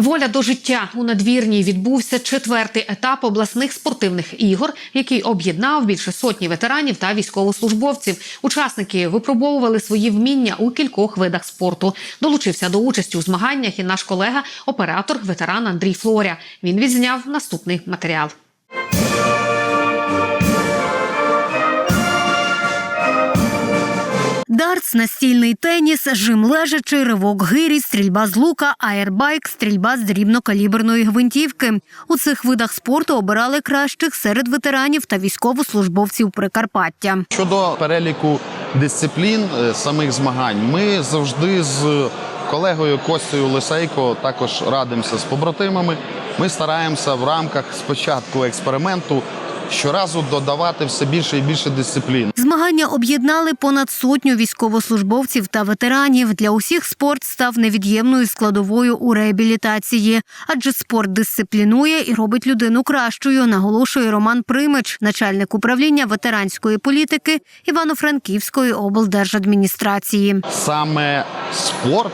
Воля до життя у надвірній відбувся четвертий етап обласних спортивних ігор, який об'єднав більше сотні ветеранів та військовослужбовців. Учасники випробовували свої вміння у кількох видах спорту. Долучився до участі у змаганнях і наш колега, оператор, ветеран Андрій Флоря. Він відзняв наступний матеріал. Дартс, настільний теніс, жим лежачи, ривок гирі, стрільба з лука, аербайк, стрільба з дрібнокаліберної гвинтівки. У цих видах спорту обирали кращих серед ветеранів та військовослужбовців Прикарпаття. Щодо переліку дисциплін е, самих змагань, ми завжди з колегою Костею Лисейко також радимося з побратимами. Ми стараємося в рамках спочатку експерименту щоразу додавати все більше і більше дисциплін. Змагання об'єднали понад сотню військовослужбовців та ветеранів. Для усіх спорт став невід'ємною складовою у реабілітації, адже спорт дисциплінує і робить людину кращою, наголошує Роман Примич, начальник управління ветеранської політики Івано-Франківської облдержадміністрації. Саме спорт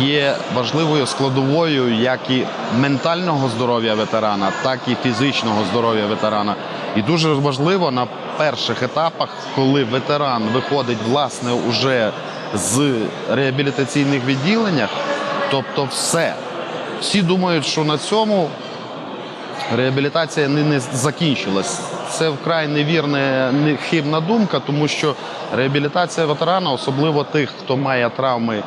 є важливою складовою як і ментального здоров'я ветерана, так і фізичного здоров'я ветерана. І дуже важливо на перших етапах, коли ветеран виходить власне уже з реабілітаційних відділеннях, тобто все. Всі думають, що на цьому реабілітація не, не закінчилась. Це вкрай невірна, не- хибна думка, тому що реабілітація ветерана, особливо тих, хто має травми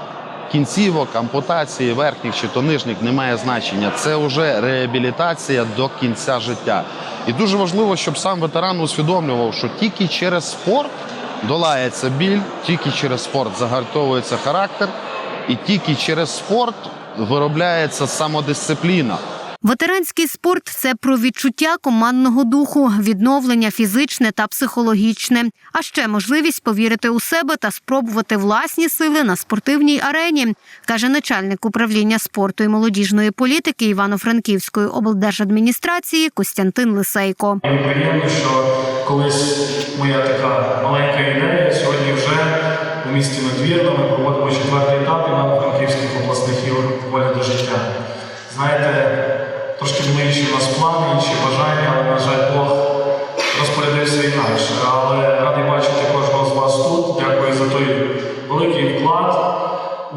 кінцівок, ампутації, верхніх чи то нижніх, не має значення. Це вже реабілітація до кінця життя. І дуже важливо, щоб сам ветеран усвідомлював, що тільки через спорт долається біль, тільки через спорт загартовується характер, і тільки через спорт виробляється самодисципліна. Ветеранський спорт це про відчуття командного духу, відновлення фізичне та психологічне, а ще можливість повірити у себе та спробувати власні сили на спортивній арені, каже начальник управління спорту і молодіжної політики Івано-Франківської облдержадміністрації Костянтин Лисейко. Приємно, що колись моя така маленька ідея сьогодні вже у місті Надвірно ми проводимо четвертий етап Івано-Франківських обласних ігор воля до життя. Знаєте, трошки інші у нас плани, інші бажання, але, на жаль, Бог розпорядився інакше. Але радий бачити кожного з вас тут. Дякую за той великий вклад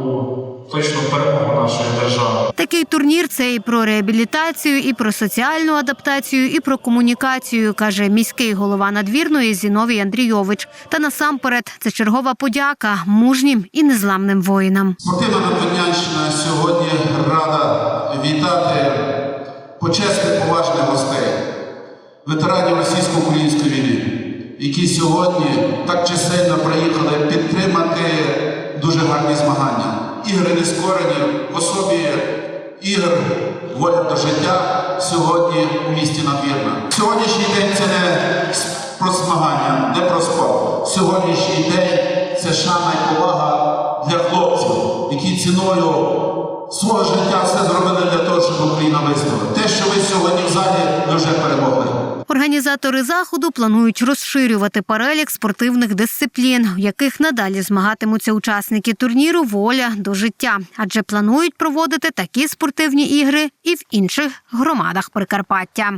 у точну перемогу нашої держави. Такий турнір це і про реабілітацію, і про соціальну адаптацію, і про комунікацію, каже міський голова надвірної Зіновій Андрійович. Та насамперед це чергова подяка мужнім і незламним воїнам. Спортивна Надвірнянщина сьогодні рада вітати почесних поважних гостей, ветеранів російсько-української війни, які сьогодні так чисельно приїхали підтримати дуже гарні змагання. Ігри нескорені в особі ігор воля до життя сьогодні у місті Надвірна. Сьогоднішній день це не про змагання, не про спорт. Сьогоднішній день це шана і повага для хлопців, які ціною свого життя все зробили для того, щоб Україна вистояла. Те, що ви сьогодні в залі, ми вже перемогли. Організатори заходу планують розширювати перелік спортивних дисциплін, в яких надалі змагатимуться учасники турніру Воля до життя, адже планують проводити такі спортивні ігри і в інших громадах Прикарпаття.